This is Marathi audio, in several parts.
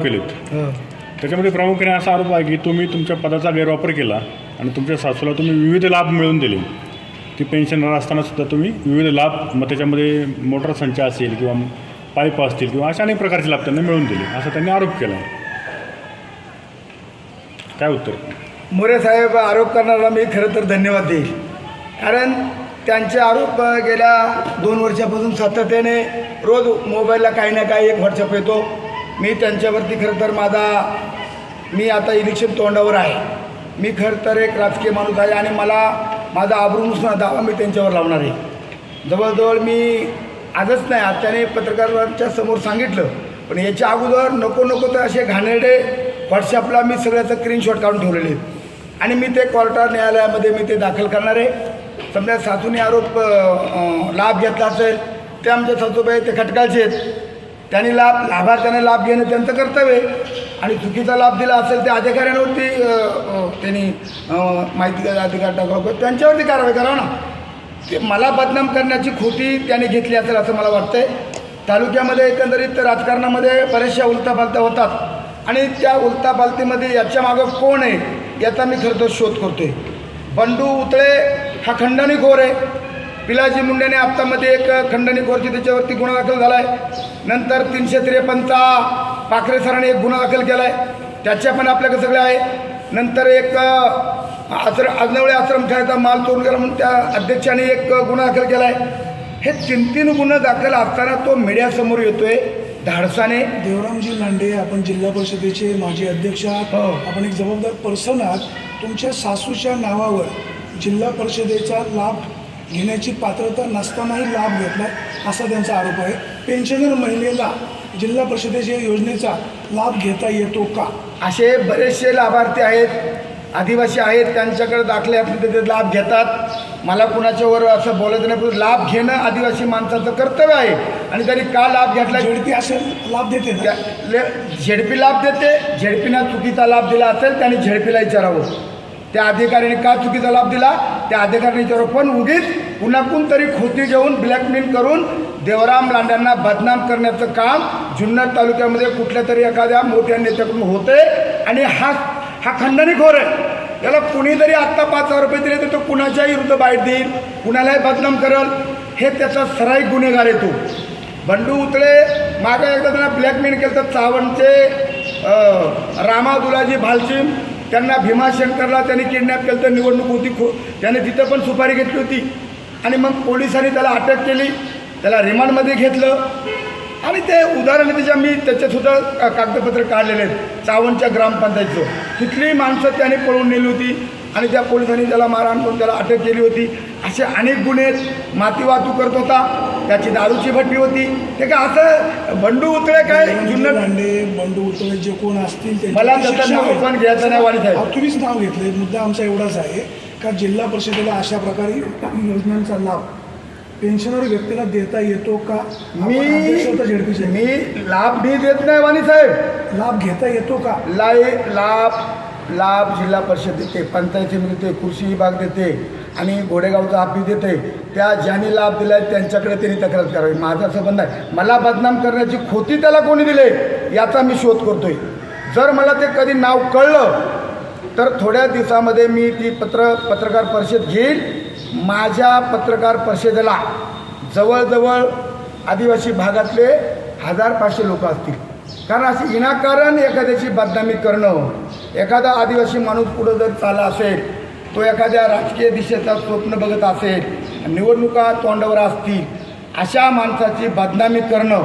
आरोप केलेत त्याच्यामध्ये प्रामुख्याने असा आरोप आहे की तुम्ही तुमच्या पदाचा गैरवापर केला आणि तुमच्या सासूला तुम्ही विविध लाभ मिळवून दिले. ती पेन्शनर असताना सुद्धा तुम्ही विविध लाभ मग त्याच्यामध्ये मोटर संच असेल किंवा पाईप असतील किंवा अशा अनेक प्रकारचे लाभ त्यांना मिळवून दिले. असा त्यांनी आरोप केला. आहे काय उत्तर? मोरे साहेब आरोप करणारा मी खरं तर धन्यवाद देईल. कारण त्यांचे आरोप गेल्या दोन वर्षापासून सातत्याने रोज मोबाईलला काही ना काही एक व्हॉट्सअप येतो. मी त्यांच्यावरती खरं तर माझा मी आता इलेक्शन तोंडावर आहे. मी खरं तर एक राजकीय माणूस आहे आणि मला माझा आबरूनुसार दावा मी त्यांच्यावर लावणार आहे. जवळजवळ मी आजच नाही आत्याने पत्रकारांच्या समोर सांगितलं पण याच्या अगोदर नको नको तर असे घाणेरडे व्हॉट्सअपला मी सगळ्याचं स्क्रीनशॉट काढून ठेवलेले आहेत. आणि मी ते कोर्टात न्यायालयामध्ये मी ते दाखल करणार आहे. समजा सासूने आरोप लाभ घेतला असेल ते आमच्या सासूबाई ते खटकायचे आहेत. त्यांनी लाभ लाभार्थ्याने लाभ घेणं त्यांचं कर्तव्य आहे. आणि चुकीचा लाभ दिला असेल त्या अधिकाऱ्यांवरती त्यांनी माहिती अधिकार टाकावं त्यांच्यावरती कारवाई करावं ना. ते मला बदनाम करण्याची खोटी त्याने घेतली असेल असं मला वाटतंय. तालुक्यामध्ये एकंदरीत राजकारणामध्ये बऱ्याचशा उलतापालत्या होतात. आणि त्या उलतापालतीमध्ये याच्या मागं कोण आहे याचा मी खरं तर शोध करतोय. बंडू उतळे हा खंडणीखोर आहे. पिलाजी मुंडेने आत्तामध्ये एक खंडणीखोरची त्याच्यावरती गुन्हा दाखल झाला आहे नंतर तीनशे त्रेपन्नचा पाखरे सरांनी एक गुन्हा दाखल केला आहे त्याच्या पण आपल्याकडे सगळे आहे. नंतर एक आश्र आजनवळे आश्रमशाळेचा माल चोरून गेला म्हणून त्या अध्यक्षाने एक गुन्हा दाखल केला आहे हे तीन तीन गुन्हे दाखल असताना तो मीडियासमोर येतोय धाडसाने. देवरामजी लांडे आपण जिल्हा परिषदेचे माजी अध्यक्ष आहात. हो. आपण एक जबाबदार पर्सन आहात. तुमच्या सासूच्या नावावर जिल्हा परिषदेचा लाभ घेण्याची पात्रता नसतानाही लाभ घेतला असा त्यांचा आरोप आहे. पेन्शनर महिलेला जिल्हा परिषदेच्या योजनेचा लाभ घेता येतो का? असे बरेचसे लाभार्थी आहेत आदिवासी आहेत त्यांच्याकडे दाखले असले तर ते लाभ घेतात. मला कुणाच्यावर असं बोलायचं नाही पण लाभ घेणं आदिवासी माणसाचं कर्तव्य आहे. आणि त्यांनी का लाभ घेतला? झेडपी असेल लाभ देते झेडपी लाभ देते झेडपीनं चुकीचा लाभ दिला असेल त्याने झेडपीला विचारावं. त्या अधिकाऱ्याने का चुकीचा लाभ दिला? त्या अधिकाऱ्यांच्यावर पण उगीच कुणाकून तरी खोती घेऊन ब्लॅकमेल करून देवराम लांड्यांना बदनाम करण्याचं काम जुन्नर तालुक्यामध्ये कुठल्या तरी एखाद्या मोठ्या नेत्याकडून होते आणि हा हा खंडणीखोर आहे. याला कुणीतरी आत्ता पाच हजार रुपये दिले तर तो कुणाच्याही विरुद्ध बाईट देईल कुणालाही बदनाम करल. हे त्याचा सराईक गुन्हेगार येतो तो. बंडू उतळे मागं एकदा त्यांना ब्लॅकमेल केलं तर चावणचे रामा दुलाजी भालचिम त्यांना भीमाशंकरला त्यांनी किडनॅप केलं तर निवडणूक होती खो त्याने तिथं पण सुपारी घेतली होती. आणि मग पोलिसांनी त्याला अटक केली त्याला रिमांडमध्ये घेतलं. आणि ते उदाहरण त्याच्या मी त्याच्यासुद्धा का कागदपत्र काढलेले आहेत. चावणच्या ग्रामपंचायतचं. तिथली माणसं त्याने पळून नेली होती आणि त्या पोलिसांनी त्याला मारहाण करून त्याला अटक केली होती. असे अनेक गुन्हे आहेत. माती वाहतूक करत होता. त्याची दारूची भट्टी होती. ते काय असं बंडू उतळे काय? जुन्नर लांडे बंडू उतळे जे कोण असतील त्यांची मला त्याचं नाव. पण घ्यायचं नाही साहेब. अहो, तुम्हीच नाव घेतलं मुद्दा आमचा एवढाच आहे का जिल्हा परिषदेला अशा प्रकारे योजनांचा लाभ पेन्शनर व्यक्तीला देता येतो का? मी झेडपीचे. मी लाभ मी देत नाही वाणी साहेब. लाभ घेता येतो का? लाई लाभ लाभ जिल्हा परिषद देते पंचायत देते कृषी विभाग देते. आणि घोडेगावचा ऑफिस देते त्या ज्यांनी लाभ दिला आहे त्यांच्याकडे त्यांनी तक्रार करावी. माझा संबंध आहे. मला बदनाम करण्याची खोती त्याला कोणी दिले? याचा मी शोध करतोय. जर मला ते कधी नाव कळलं तर थोड्या दिवसामध्ये मी ती पत्र पत्रकार परिषद घेईल. माझ्या पत्रकार परिषदेला जवळजवळ आदिवासी भागातले हजार पाचशे लोक असतील. कारण असं विनाकारण एखाद्याची बदनामी करणं एखादा आदिवासी माणूस पुढं जर चालला असेल तो एखाद्या राजकीय दिशेचा स्वप्न बघत असेल निवडणुका तोंडावर असतील अशा माणसाची बदनामी करणं.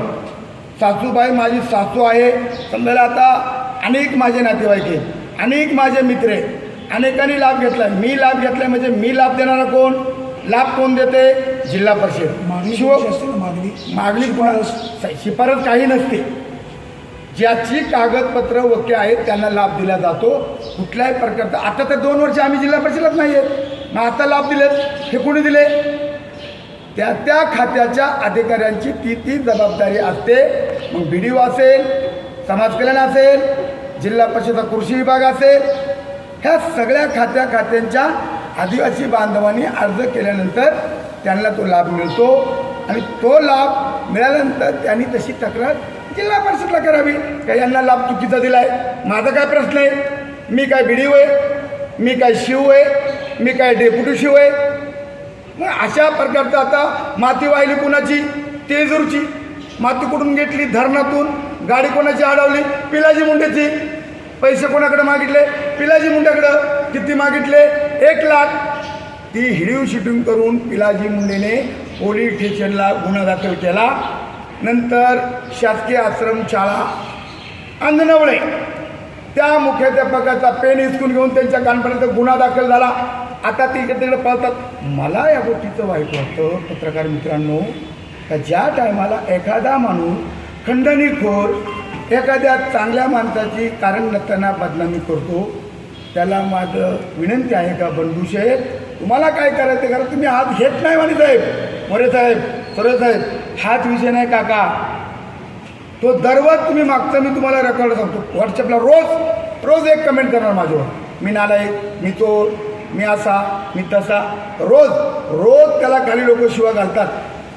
सासूबाई माझी सासू आहे समजायला आता अनेक माझे नातेवाईक आहेत अनेक माझे मित्र आहेत. अनेकांनी लाभ घेतला. मी लाभ घेतला म्हणजे मी लाभ देणारा कोण? लाभ कोण देते? जिल्हा परिषद. मागणी शिव मागणी. मागणी कोणा शिफारस काही नसते. ज्याची कागदपत्र वके आहेत त्यांना लाभ दिला जातो. कुठल्याही प्रकारचा आता तर दोन वर्ष आम्ही जिल्हा परिषदेत नाही आहेत मग आता लाभ दिलेत. हे कोणी दिले? त्या त्या खात्याच्या अधिकाऱ्यांची ती ती जबाबदारी असते. मग बी डी ओ असेल समाज कल्याण असेल जिल्हा परिषद कृषी विभाग असेल ह्या सगळ्या खात्या खात्यांच्या आदिवासी बांधवांनी अर्ज केल्यानंतर त्यांना तो लाभ मिळतो. आणि तो लाभ मिळाल्यानंतर त्यांनी तशी तक्रार जिल्हा परिषदला करावी. का यांना लाभ चुकीचा दिलाय? माझा काय प्रश्न आहे? मी काय बिडीव आहे? मी काय शिव आहे? मी काय डेप्युटी शिव आहे? मग अशा प्रकारचं आता माती वाहिली कुणाची? तेजूरची. माती कुठून घेतली? धरणातून. गाडी कोणाची अडवली? पिलाजी मुंडेची. पैसे कोणाकडे मागितले? पिलाजी मुंड्याकडं किती मागितले? एक लाख. ती हिडीव शिटिंग करून पिलाजी मुंडेने पोलीस स्टेशनला गुन्हा दाखल केला. नंतर शासकीय आश्रमशाळा अंजनवळे त्या मुख्याध्यापकाचा पेन हिसकून घेऊन त्यांच्या कानपर्यंत गुन्हा दाखल झाला. आता तिकडे तिकडे पळतात मला या गोष्टीचं वाईट वाटतं पत्रकार मित्रांनो. का ज्या टायमाला एखादा माणूस खंडणीखोर एखाद्या चांगल्या माणसाची कारण नसताना बदनामी करतो त्याला माझं विनंती आहे का बंधू साहेब तुम्हाला काय करायचं? करा तुम्ही हात घेत नाही वाणी साहेब. मोरे साहेब सरोज साहेब हाच विषय नाही काका. तो दररोज तुम्ही मागचा मी तुम्हाला रेकॉर्ड सांगतो. व्हॉट्सअपला रोज रोज एक कमेंट करणार माझ्यावर. मी नालायक मी चोर मी असा मी तसा. रोज रोज त्याला खाली लोक शिवा घालतात.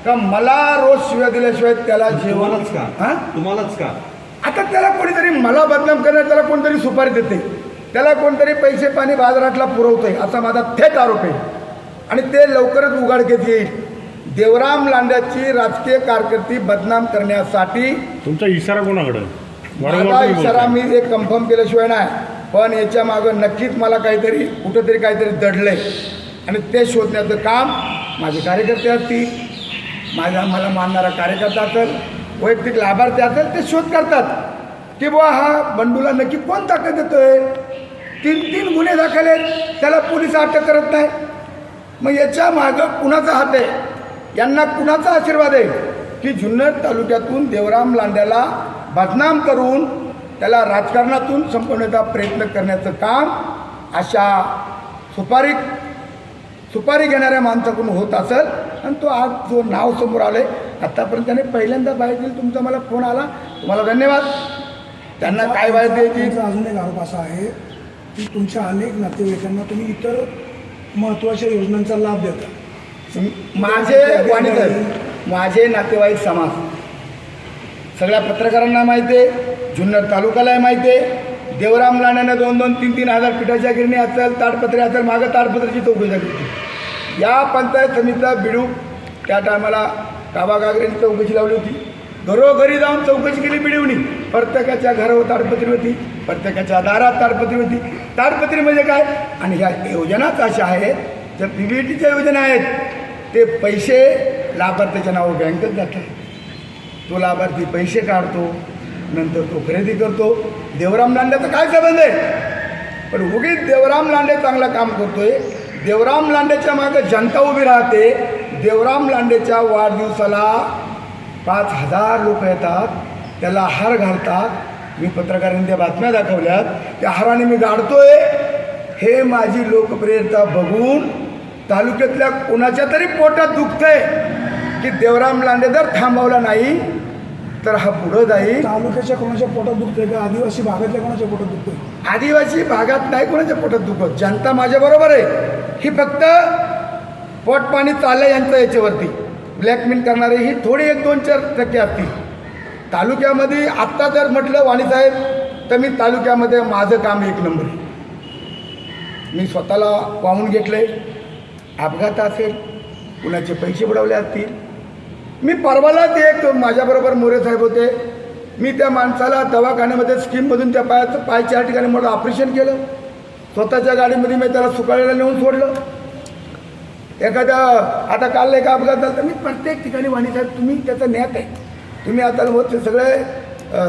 का मला रोज शिव्या दिल्याशिवाय त्याला तुम्हालाच जेवण का? हां? तुम्हालाच का? आता त्याला कोणीतरी मला बदनाम करण्यात त्याला कोणतरी सुपारी देते. त्याला कोणतरी पैसे पाणी बाजारातला पुरवतोय असा माझा थेट आरोप आहे. आणि ते लवकरच उघडकीस येईल. देवराम लांड्याची राजकीय कारकिर्दी बदनाम करण्यासाठी तुमचा इशारा कोणाकडे? माझा इशारा. मी एक कन्फर्म केल्याशिवाय नाही. पण याच्या मागं नक्कीच मला काहीतरी कुठंतरी काहीतरी दडलंय. आणि ते शोधण्याचं काम माझे कार्यकर्ते असतील माझा मला मानणारा कार्यकर्ता असेल वैयक्तिक लाभार्थी असेल ते शोध करतात. की बुवा हा बंडूला नक्की कोण ताकद देतोय? तीन तीन गुन्हे दाखल आहेत त्याला पोलीस अटक करत नाही. मग याच्या मागं कुणाचा हात आहे? यांना कुणाचा आशीर्वाद आहे? की जुन्नर तालुक्यातून देवराम लांड्याला बदनाम करून त्याला राजकारणातून संपवण्याचा प्रयत्न करण्याचं काम अशा सुपारी सुपारी घेणाऱ्या माणसाकडून होत असेल. आणि तो आज जो नाव समोर आले आत्तापर्यंत त्याने पहिल्यांदा बाहेर दिली तुमचा मला फोन आला. तुम्हाला धन्यवाद. त्यांना काय बाहेर द्यायची अजून एक आरोप असा आहे की तुमच्या अनेक नातेवाईकांना तुम्ही इतर महत्त्वाच्या योजनांचा लाभ देता. माझे वाणी माझे नातेवाईक समाज. सगळ्या पत्रकारांना माहिती आहे जुन्नर तालुक्यालाही माहिती आहे देवराम लाण्यानं दोन दोन तीन तीन हजार पिठाच्या गिरणी असेल ताडपत्री असेल मागं ताडपत्रीची चौकशी झाली होती. या पंचायत समितीचा बिडू त्या टायमाला काबागागरेंनी चौकशी लावली होती. घरोघरी जाऊन चौकशी केली बिडवणी प्रत्येकाच्या घरावर ताडपत्री होती प्रत्येकाच्या दारात ताडपत्री होती. ताडपत्री म्हणजे काय? आणि ह्या योजनाच अशा आहेत ज्या पी व्ही टीच्या योजना आहेत. ते पैसे लाभार्थ्याच्या नावावर बँकेत जातात. तो लाभार्थी पैसे काढतो नंतर तो खरेदी करतो. देवराम लांड्याचा काय संबंध आहे? पण उगीच देवराम लांडे चांगलं काम करतोय. देवराम लांडेच्या मागं जनता उभी राहते. देवराम लांडेच्या वाढदिवसाला पाच हजार लोक येतात. त्याला हार घालतात. मी पत्रकारांनी त्या बातम्या दाखवल्यात. त्या हाराने मी गाडतोय. हे माझी लोकप्रियता बघून तालुक्यातल्या कोणाच्या तरी पोटात दुखतंय की देवराम लांडे जर थांबवला नाही तर हा पुढं जाईल. तालुक्याच्या कोणाच्या पोटात दुखतंय का? आदिवासी भागातल्या कोणाच्या पोटात दुखतंय? आदिवासी भागात नाही कोणाच्या पोटात दुखत. जनता माझ्या बरोबर आहे. ही फक्त पोटपाणी चाललं यांचं याच्यावरती. ब्लॅकमेल करणारे ही थोडी एक दोन चार टक्के असतील. तालुक्यामध्ये आत्ता जर म्हटलं वाणीसाहेब तर मी तालुक्यामध्ये माझं काम एक नंबर आहे. मी स्वतःला वाहून घेतले अपघात असेल कुणाचे पैसे बुडवले असतील. मी परवालाच एक माझ्याबरोबर मोरे साहेब होते. मी त्या माणसाला दवाखान्यामध्ये स्कीममधून त्या पायाचं पाय चार ठिकाणी मोठं ऑपरेशन केलं. स्वतःच्या गाडीमध्ये मी त्याला सुकाळीला नेऊन सोडलं. एखाद्या आता काल एका अपघात झाला. तर मी प्रत्येक ठिकाणी वाणी साहेब तुम्ही त्याचं ज्ञात आहे तुम्ही आता होत सगळे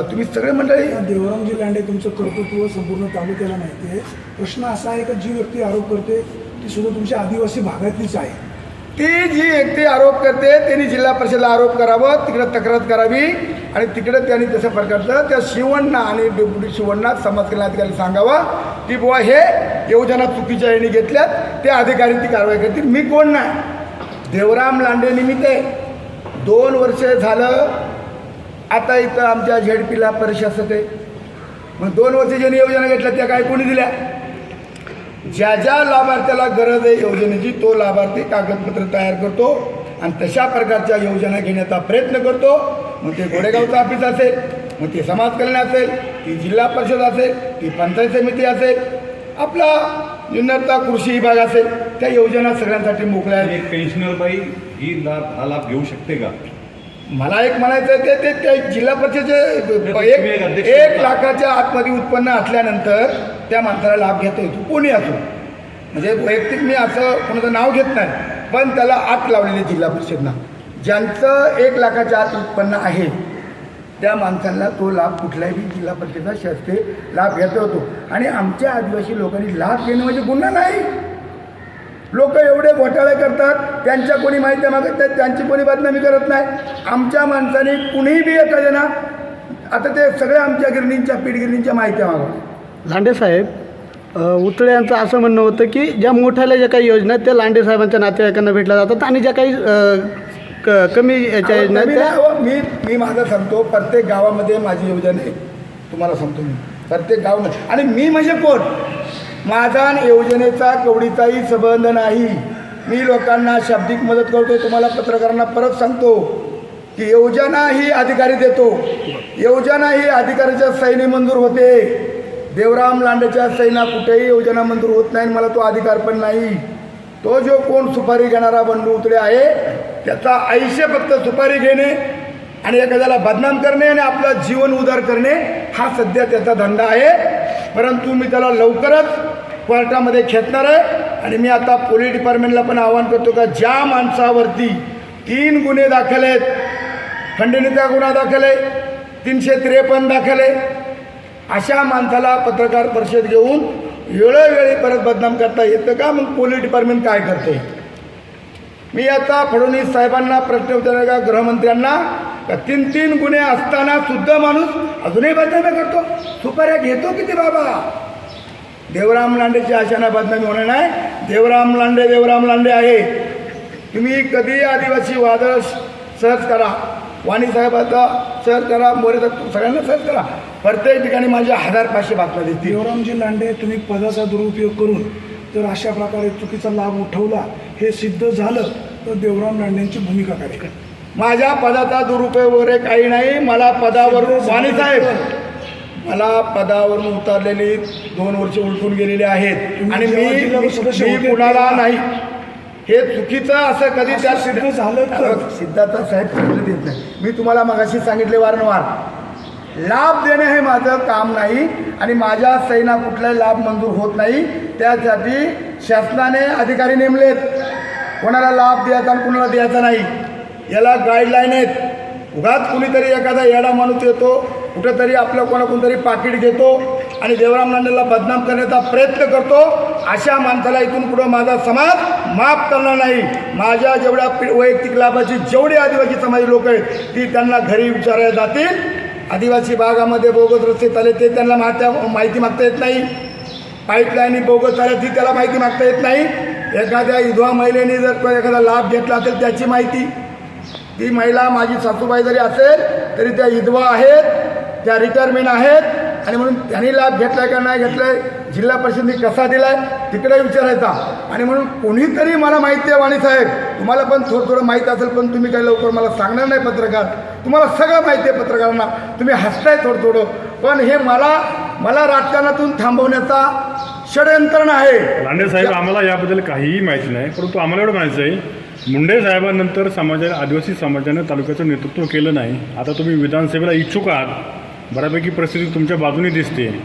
तुम्ही सगळे मंडळी देवरामजी लांडे तुमचं कर्तृत्व संपूर्ण तालुक्याला माहिती आहे. प्रश्न असा आहे का जी व्यक्ती आरोप करते ती सुद्धा तुमच्या आदिवासी भागातलीच आहे. ती जी एकटे आरोप करते त्यांनी जिल्हा परिषदेला आरोप करावं तिकडं तक्रार करावी आणि तिकडं त्यांनी तशा प्रकारचं त्या शिवण्णा आणि डेप्युटी शिवण्णा समाज कल्याण अधिकारी सांगावं की बुवा हे योजना चुकीच्या यांनी घेतल्यात ते अधिकारी ती कारवाई करतील. मी कोण नाही? देवराम लांडे निमित्त आहे. दोन वर्ष झालं आता इथं आमच्या झेडपीला परिशासक आहे मग दोन वर्ष ज्यांनी योजना घेतल्या त्या काय कोणी दिल्या? ज्या ज्या लाभार्थ्याला गरज आहे योजनेची तो लाभार्थी कागदपत्र तयार करतो आणि तशा प्रकारच्या योजना घेण्याचा प्रयत्न करतो मग ते गोडेगावचं ऑफिस असेल मग ते समाज कल्याण असेल ती जिल्हा परिषद असेल ती पंचायत समिती असेल आपला जुन्नरचा कृषी विभाग असेल त्या योजना सगळ्यांसाठी मोकळ्या आहेत एक पेन्शनर बाई ही लाभ हा लाभ घेऊ शकते का मला एक म्हणायचं आहे ते ते जिल्हा परिषदेचे एक. लाखाच्या आतमध्ये उत्पन्न असल्यानंतर त्या माणसाला लाभ घेता येतो कोणी असो. म्हणजे वैयक्तिक मी असं कोणाचं नाव घेत नाही पण त्याला आत लावलेली जिल्हा परिषदना ज्यांचं एक लाखाच्या आत उत्पन्न आहे त्या माणसांना तो लाभ कुठल्याही जिल्हा परिषदेचा शासकीय लाभ घेता होतो आणि आमच्या आदिवासी लोकांनी लाभ घेणं म्हणजे गुन्हा नाही. लोक एवढे घोटाळे करतात त्यांच्या कोणी माहिती मागत नाहीत त्यांची कोणी बदनामी करत नाही. आमच्या माणसाने कुणीही बी एखाद्या जना आता ते सगळे आमच्या गिरणींच्या पीठगिरणींच्या माहिती मागवतात लांडे साहेब अ, उतळे यांचं असं म्हणणं होतं की ज्या मोठ्याल्या ज्या काही योजना आहेत त्या लांडे साहेबांच्या नातेवाईकांना भेटल्या जातात आणि ज्या काही क कमी याच्या योजना मी आहेत त्या मी मी माझं सांगतो प्रत्येक गावामध्ये माझी योजना आहे. तुम्हाला सांगतो मी. प्रत्येक गाव आणि मी म्हणजे कोण? माझा आणि योजनेचा कवडीचाही संबंध नाही. मी लोकांना शाब्दिक मदत करतो तुम्हाला पत्रकारांना परत सांगतो की योजना ही अधिकारी देतो. योजना ही अधिकाऱ्याच्या सैनी मंजूर होते. देवराम लांडेच्या सैना कुठेही योजना मंजूर होत नाही आणि मला तो अधिकार पण नाही. तो जो कोण सुपारी घेणारा बंडू उतरे आहे त्याचा आयुष्य फक्त सुपारी घेणे आणि एखाद्याला बदनाम करणे आणि आपलं जीवन उदार करणे हा सध्या त्याचा धंदा आहे. परंतु मी त्याला लवकरच कोर्टामध्ये खेचणार आहे आणि मी आता पोलीस डिपार्टमेंटला पण आवाहन करतो का ज्या माणसावरती तीन गुन्हे दाखल आहेत खंडणीचा गुन्हा दाखल आहे तीनशे त्रेपन्न दाखल आहे अशा माणसाला पत्रकार परिषद घेऊन वेळोवेळी परत बदनाम करता येतं का? मग पोलीस डिपार्टमेंट काय करते? मी आता फडणवीस साहेबांना प्रश्न विचारला का? गृहमंत्र्यांना? का तीन तीन गुन्हे असताना सुद्धा माणूस अजूनही बदनामी करतो? सुपाऱ्या घेतो किती बाबा? देवराम लांडेची आशाना बदनामी होणार नाही. देवराम लांडे देवराम लांडे आहे. तुम्ही कधी आदिवासी वादळ सहज करा. वाणी साहेबाचा सर्च करा मोरे साहेब सगळ्यांना सर्च करा. प्रत्येक ठिकाणी माझ्या हजार पाचशे बातम्या दिसतील. देवरामजी लांडे तुम्ही पदाचा दुरुपयोग करून जर अशा प्रकारे चुकीचा लाभ उठवला हे सिद्ध झालं तर देवराम लांडेंची भूमिका काय? माझ्या पदाचा दुरुपयोग वगैरे काही नाही मला पदावरून वाणी साहेब मला पदावरून उतरलेली दोन वर्ष उलटून गेलेली आहेत. आणि मी कुणाला नाही हे चुकीचं असं कधी त्या सिद्ध झालं तर? सिद्धार्थ साहेब कुठलं देत नाही. मी तुम्हाला मगाशी सांगितले वारंवार. लाभ देणे हे माझं काम नाही आणि माझ्या सैना कुठलाही लाभ मंजूर होत नाही. त्यासाठी शासनाने अधिकारी नेमलेत. कोणाला लाभ द्यायचा आणि कुणाला द्यायचा नाही. याला गाईडलाईन आहेत. उगाच कुणीतरी एखादा येडा माणूस येतो कुठेतरी आपलं कोणा कोणतरी पाकिट घेतो आणि देवराम लांडेला बदनाम करण्याचा प्रयत्न करतो. अशा माणसाला इथून पुढं माझा समाज माफ करणार नाही. माझ्या जेवढ्या वैयक्तिक लाभाची जेवढी आदिवासी समाज लोक आहेत ती त्यांना घरी विचारायला जातील. आदिवासी भागामध्ये बोगस रस्ते चालले ते त्यांना माहिती माहिती मागता येत नाही. पाईपलाईनी बोगस झाल्या ती त्याला माहिती मागता येत नाही. एखाद्या विधवा महिलेने जर एखादा लाभ घेतला असेल त्याची माहिती. ती महिला माझी सासूबाई जरी असेल तरी त्या विधवा आहेत त्या रिटायरमेंट आहेत आणि म्हणून त्यांनी लाभ घेतलाय का नाही घेतलाय जिल्हा परिषदेने कसा दिलाय तिकडे विचारायचा. आणि म्हणून कोणीतरी मला माहिती आहे वाणी साहेब. तुम्हाला पण थोडं थोडं माहीत असेल पण तुम्ही काही लवकर मला सांगणार नाही पत्रकार. तुम्हाला सगळं माहिती आहे पत्रकारांना. तुम्ही हसताय थोडं थोडं. पण हे मला मला राजकारणातून थांबवण्याचा षडयंत्रण आहे. लांडे साहेब आम्हाला याबद्दल काहीही माहिती नाही परंतु आम्हाला एवढं म्हणायचं आहे मुंडे साहेबांनंतर समाजा आदिवासी समाजानं तालुक्याचं नेतृत्व केलं नाही. आता तुम्ही विधानसभेला इच्छुक आहात बऱ्यापैकी परिस्थिती तुमच्या बाजूने दिसते.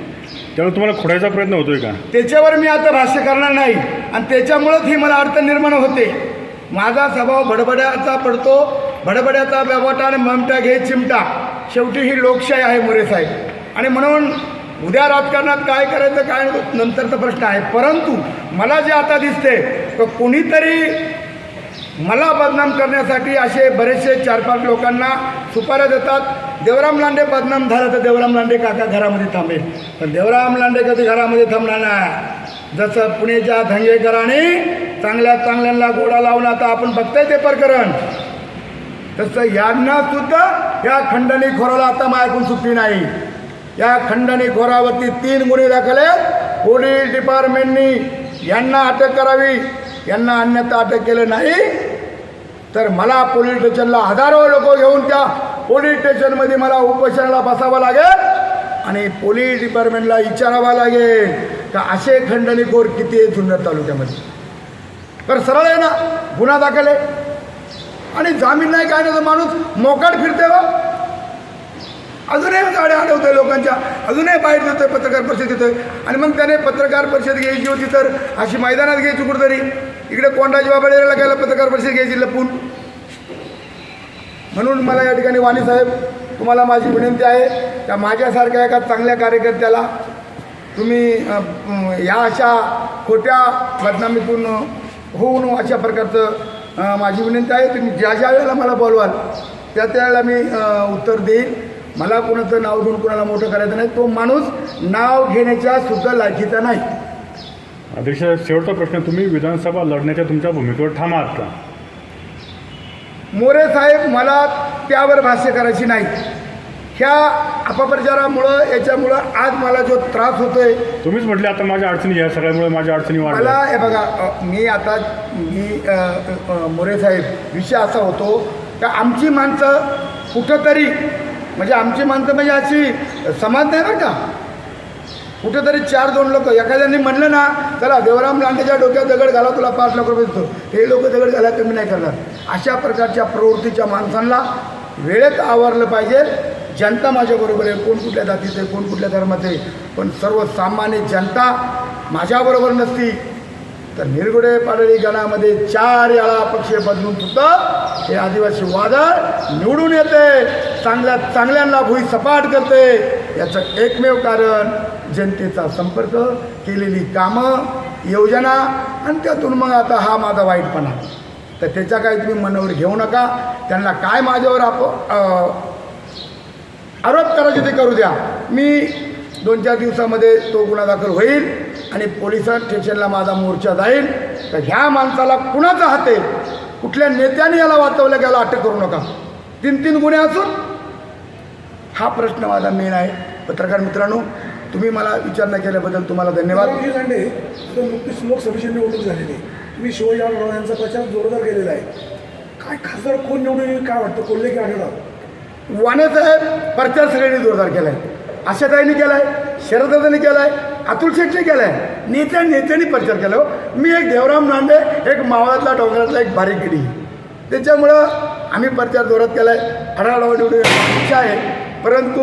त्यामुळे तुम्हाला खोडायचा प्रयत्न होतोय का? त्याच्यावर मी आता भाष्य करणार नाही. आणि त्याच्यामुळंच ही मला अडचण निर्माण होते. माझा स्वभाव भडबड्याचा पडतो. भडबड्याचा बेबटा आणि ममटा घे चिमटा. शेवटी ही लोकशाही आहे मोरे साहेब. आणि म्हणून उद्या राजकारणात काय करायचं काय नंतरचा प्रश्न आहे. परंतु मला जे आता दिसते तर कोणीतरी मला बदनाम करण्यासाठी असे बरेचसे चार पाच लोकांना सुपाऱ्या देतात. देवराम लांडे बदनाम झालं तर देवराम लांडे काका घरामध्ये थांबेल. पण देवराम लांडे कधी घरामध्ये थांबणार नाही. जसं पुणेच्या धंगेकरांनी चांगल्या चांगल्यांना गोडा लावून आता आपण बघताय ते प्रकरण. तसं यांना सुद्धा या खंडणी खोराला आता मायकून सुट्टी नाही. या खंडणी खोरावरती तीन गुन्हे दाखल आहेत. पोलीस डिपार्टमेंटनी यांना अटक करावी. यांना अन्यथा अटक केलं नाही. तर मला पोलीस स्टेशनला हजारो लोक घेऊन त्या पोलीस स्टेशनमध्ये मला उपोषणाला बसावं लागेल आणि पोलीस डिपार्टमेंटला विचारावं लागेल का असे खंडणीखोर किती आहे जुन्नर तालुक्यामध्ये? तर सरळ आहे ना गुन्हा दाखल आहे. आणि जामीन नाही काय नाही तर माणूस मोकाट फिरते बा. अजूनही गाड्या अडवतोय लोकांच्या अजूनही बाहेर देतोय पत्रकार परिषद देतोय आणि मग त्याने पत्रकार परिषद घ्यायची होती तर अशी मैदानात घ्यायची कुठंतरी. इकडे कोंडाजी बाबाडेला गेला पत्रकार परिषद घ्यायची लपून. म्हणून मला या ठिकाणी वाणी साहेब तुम्हाला माझी विनंती आहे त्या माझ्यासारख्या एका चांगल्या कार्यकर्त्याला तुम्ही ह्या या अशा खोट्या बदनामीतून होऊन अशा प्रकारचं माझी विनंती आहे. तुम्ही ज्या ज्या वेळेला मला बोलवाल त्या त्यावेळेला मी उत्तर देईन मला कोणाचं नाव घेऊन कोणाला मोठं करायचं नाही. तो माणूस नाव घेण्याच्या सुद्धा लायकीचा नाही. अध्यक्ष शेवटचा प्रश्न तुम्ही विधानसभा लढण्याच्या तुमच्या भूमिकेवर ठाम आहात का? मोरे साहेब मला त्यावर भाष्य करायची नाही. ह्या अपप्रचारामुळं याच्यामुळं आज मला जो त्रास होतोय तुम्हीच म्हटले आता माझ्या अडचणी या सगळ्यामुळे माझ्या अडचणी मला वाढल्या हे बघा अ, मी आता मी अ, अ, मोरे साहेब विषय असा होतो का आमची माणसं कुठंतरी म्हणजे आमची माणसं म्हणजे अशी समाज नाही बरं का? कुठेतरी चार दोन लोक एखाद्याने म्हणलं ना चला देवराम लांडेच्या डोक्यात दगड घाला तुला पाच लाख रुपये देतो. हे लोक दगड घाला कमी नाही करणार. अशा प्रकारच्या प्रवृत्तीच्या माणसांना वेळेत आवरलं पाहिजे. जनता माझ्याबरोबर आहे. कोण कुठल्या जातीचं आहे कोण कुठल्या धर्माचं आहे. पण सर्वसामान्य जनता माझ्याबरोबर नसती. तर निरगुडे पाडळी गणामध्ये चार याळा पक्ष बदलून सुद्धा हे आदिवासी वादळ निवडून येते. चांगल्या चांगल्यांना भुई सपाट करते. याचं एकमेव कारण जनतेचा संपर्क केलेली कामं योजना आणि त्यातून मग आता हा माझा वाईटपणा. तर त्याच्या काही तुम्ही मनावर घेऊ नका. त्यांना काय माझ्यावर आप आरोप करायचे ते करू द्या. मी दोन चार दिवसामध्ये तो गुन्हा दाखल होईल आणि पोलीस स्टेशनला माझा मोर्चा जाईल. तर ह्या माणसाला कुणाचा हात आहे? कुठल्या नेत्याने याला वाचवलं की याला अटक करू नका? तीन तीन गुन्हे असून? हा प्रश्न माझा मेन आहे. पत्रकार मित्रांनो तुम्ही मला विचारणा केल्याबद्दल तुम्हाला धन्यवाद. लांडे नुकतीच लोकसभेची निवडणूक झालेली. आहे. तुम्ही शिवाजी आढळराव यांचा प्रचार जोरदार केलेला आहे. काय खासदार कोण निवडून येईल काय वाटतं? कोल्हे की आढळराव? वाणेसाहेब प्रचार सगळ्यांनी जोरदार केला आहे आशाताईंनी केला आहे शरददादांनी केला आहे अतुल शेठने केला आहे नेत्या नेत्यांनी प्रचार केला हो. मी एक देवराम नांदे एक मावळातला डोंगरातला एक बारीक गिडी त्याच्यामुळं आम्ही प्रचार जोरात केला आहे आढळराव निवडून इच्छा आहे. परंतु